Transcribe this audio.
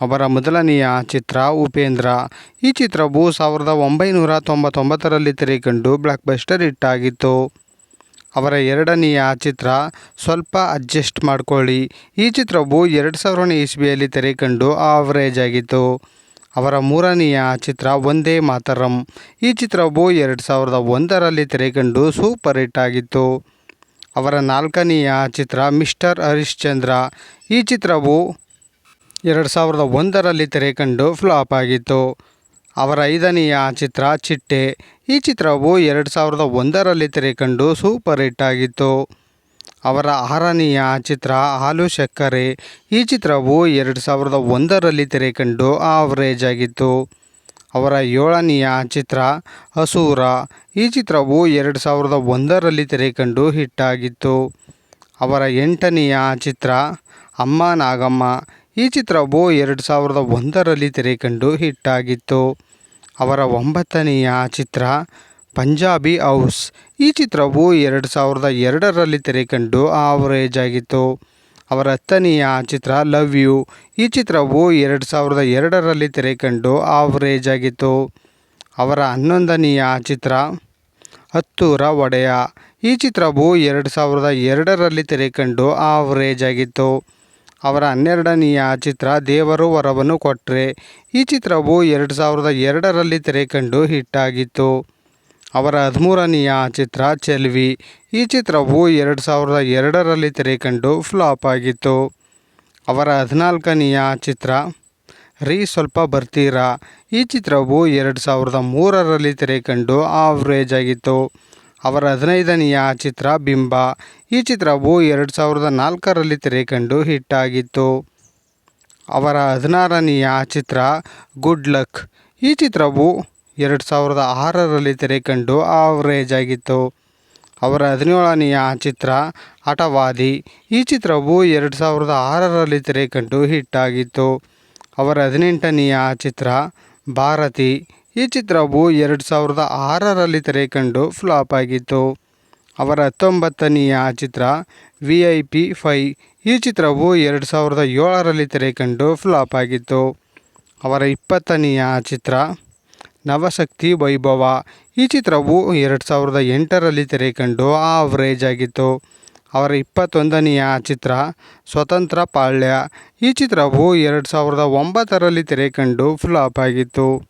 ಅವರ ಮೊದಲನೆಯ ಚಿತ್ರ ಉಪೇಂದ್ರ. ಈ ಚಿತ್ರವು ಸಾವಿರದ ಒಂಬೈನೂರ ತೊಂಬತ್ತೊಂಬತ್ತರಲ್ಲಿ ತೆರೆಕಂಡು ಬ್ಲಾಕ್ ಬಸ್ಟರ್ ಹಿಟ್ಟಾಗಿತ್ತು. ಅವರ ಎರಡನೆಯ ಚಿತ್ರ, ಸ್ವಲ್ಪ ಅಡ್ಜಸ್ಟ್ ಮಾಡ್ಕೊಳ್ಳಿ. ಈ ಚಿತ್ರವು ಎರಡು ಸಾವಿರನೇ ಇಸ್ವಿಯಲ್ಲಿ ತೆರೆಕಂಡು ಆವರೇಜ್ ಆಗಿತ್ತು. ಅವರ ಮೂರನೆಯ ಚಿತ್ರ ಒಂದೇ ಮಾತರಂ ಈ ಚಿತ್ರವು ಎರಡು ಸಾವಿರದ ಒಂದರಲ್ಲಿ ತೆರೆಕಂಡು ಸೂಪರ್ ಹಿಟ್ ಆಗಿತ್ತು. ಅವರ ನಾಲ್ಕನೆಯ ಚಿತ್ರ, ಮಿಸ್ಟರ್ ಹರಿಶ್ಚಂದ್ರ ಈ ಚಿತ್ರವು ಎರಡು ಸಾವಿರದ ಒಂದರಲ್ಲಿ ತೆರೆಕಂಡು ಫ್ಲಾಪ್ ಆಗಿತ್ತು. ಅವರ ಐದನೆಯ ಚಿತ್ರ ಚಿಟ್ಟೆ. ಈ ಚಿತ್ರವು ಎರಡು ಸಾವಿರದ ಒಂದರಲ್ಲಿ ತೆರೆಕಂಡು ಸೂಪರ್ ಹಿಟ್ ಆಗಿತ್ತು. ಅವರ ಆರನೆಯ ಚಿತ್ರ ಹಾಲು ಸಕ್ಕರೆ ಈ ಚಿತ್ರವು ಎರಡು ಸಾವಿರದ ಒಂದರಲ್ಲಿ ತೆರೆಕಂಡು ಆವರೇಜ್ ಆಗಿತ್ತು. ಅವರ ಏಳನೆಯ ಚಿತ್ರ ಹಸೂರ. ಈ ಚಿತ್ರವು ಎರಡು ಸಾವಿರದ ಒಂದರಲ್ಲಿ ತೆರೆಕಂಡು ಹಿಟ್ಟಾಗಿತ್ತು ಅವರ ಎಂಟನೆಯ ಚಿತ್ರ ಅಮ್ಮ ನಾಗಮ್ಮ. ಈ ಚಿತ್ರವು ಎರಡು ಸಾವಿರದ ಒಂದರಲ್ಲಿ ತೆರೆಕಂಡು ಹಿಟ್ಟಾಗಿತ್ತು. ಅವರ ಒಂಬತ್ತನೆಯ ಚಿತ್ರ ಪಂಜಾಬಿ ಹೌಸ್. ಈ ಚಿತ್ರವು ಎರಡು ಸಾವಿರದ ಎರಡರಲ್ಲಿ ತೆರೆಕಂಡು ಆವರೇಜ್ ಆಗಿತ್ತು. ಅವರ ಹತ್ತನೆಯ ಚಿತ್ರ ಲವ್ ಯು. ಈ ಚಿತ್ರವು ಎರಡು ಸಾವಿರದ ಎರಡರಲ್ಲಿ ತೆರೆಕಂಡು ಆವರೇಜ್ ಆಗಿತ್ತು. ಅವರ ಹನ್ನೊಂದನೆಯ ಚಿತ್ರ ಹತ್ತೂರ ಒಡೆಯ. ಈ ಚಿತ್ರವು ಎರಡು ಸಾವಿರದ ಎರಡರಲ್ಲಿ ತೆರೆಕಂಡು ಆವರೇಜ್ ಆಗಿತ್ತು. ಅವರ ಹನ್ನೆರಡನೆಯ ಚಿತ್ರ ದೇವರು ವರವನ್ನು ಕೊಟ್ಟರೆ ಈ ಚಿತ್ರವು ಎರಡು ಸಾವಿರದ ಎರಡರಲ್ಲಿ ತೆರೆಕಂಡು ಹಿಟ್ಟಾಗಿತ್ತು. ಅವರ ಹದಿಮೂರನೆಯ ಚಿತ್ರ ಚೆಲ್ವಿ. ಈ ಚಿತ್ರವು ಎರಡು ಸಾವಿರದ ಎರಡರಲ್ಲಿ ತೆರೆಕಂಡು ಫ್ಲಾಪ್ ಆಗಿತ್ತು. ಅವರ ಹದಿನಾಲ್ಕನೆಯ ಚಿತ್ರ, ರೀ ಸ್ವಲ್ಪ ಬರ್ತೀರಾ. ಈ ಚಿತ್ರವು ಎರಡು ಸಾವಿರದ ಮೂರರಲ್ಲಿ ತೆರೆಕಂಡು ಆವ್ರೇಜ್ ಆಗಿತ್ತು. ಅವರ ಹದಿನೈದನೆಯ ಚಿತ್ರ ಬಿಂಬ. ಈ ಚಿತ್ರವು ಎರಡು ಸಾವಿರದ ನಾಲ್ಕರಲ್ಲಿ ತೆರೆಕಂಡು ಹಿಟ್ಟಾಗಿತ್ತು ಅವರ ಹದಿನಾರನೆಯ ಚಿತ್ರ ಗುಡ್ ಲಕ್. ಈ ಚಿತ್ರವು ಎರಡು ಸಾವಿರದ ಆರರಲ್ಲಿ ತೆರೆಕಂಡು ಆವರೇಜ್ ಆಗಿತ್ತು. ಅವರ ಹದಿನೇಳನೆಯ ಚಿತ್ರ ಹಠವಾದಿ. ಈ ಚಿತ್ರವು ಎರಡು ಸಾವಿರದ ಆರರಲ್ಲಿ ತೆರೆಕಂಡು ಹಿಟ್ಟಾಗಿತ್ತು ಅವರ ಹದಿನೆಂಟನೆಯ ಚಿತ್ರ ಭಾರತಿ. ಈ ಚಿತ್ರವು ಎರಡು ಸಾವಿರದ ಆರರಲ್ಲಿ ತೆರೆಕಂಡು ಫ್ಲಾಪ್ ಆಗಿತ್ತು. ಅವರ ಹತ್ತೊಂಬತ್ತನೆಯ ಚಿತ್ರ ವಿ ಐ ಪಿ ಫೈ ಈ ಚಿತ್ರವು ಎರಡು ಸಾವಿರದ ಏಳರಲ್ಲಿ ತೆರೆಕಂಡು ಫ್ಲಾಪ್ ಆಗಿತ್ತು. ಅವರ ಇಪ್ಪತ್ತನೆಯ ಚಿತ್ರ ನವಶಕ್ತಿ ವೈಭವ ಈ ಚಿತ್ರವು ಎರಡು ಸಾವಿರದ ಎಂಟರಲ್ಲಿ ತೆರೆಕಂಡು ಆವರೇಜ್ ಆಗಿತ್ತು. ಅವರ ಇಪ್ಪತ್ತೊಂದನೆಯ ಚಿತ್ರ ಸ್ವತಂತ್ರ ಪಾಳ್ಯ ಈ ಚಿತ್ರವು ಎರಡು ಸಾವಿರದ ಒಂಬತ್ತರಲ್ಲಿ ತೆರೆಕಂಡು ಫ್ಲಾಪ್ ಆಗಿತ್ತು.